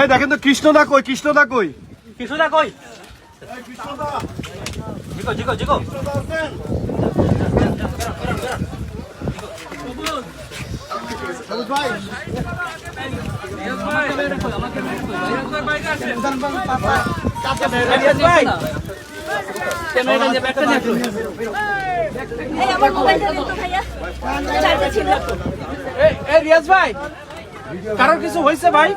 এই দেখেন তো কৃষ্ণদা কই কৃষ্ণদা কই? কই? জিকো জিকো জিকো দিন তো ভাইয়া চার্জে ছিল এই রিয়াজ ভাই। কারোর কিছু হয়েছে ভাই?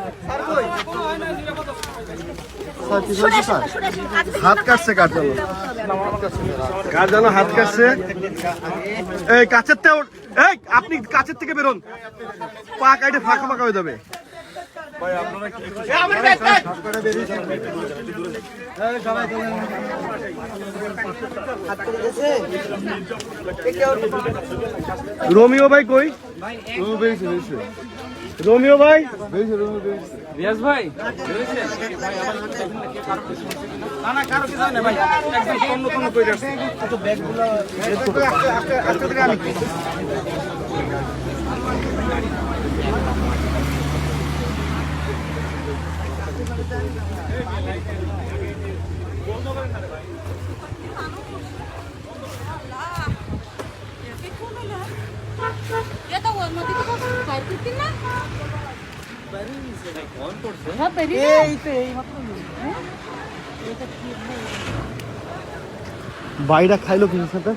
হাত কাটছে কার জন্য? হাত কাটছে? এই, কাছের থেকে এই, আপনি কাছের থেকে বেরোন। পা কাটে ফাঁকা ফাঁকা হয়ে যাবে। রোমিও ভাই কই? রোমিও ভাই? রিয়াজ ভাই না না না ভাই। করে আসছে। এটা বাইর খাইলো কিছু সাথে?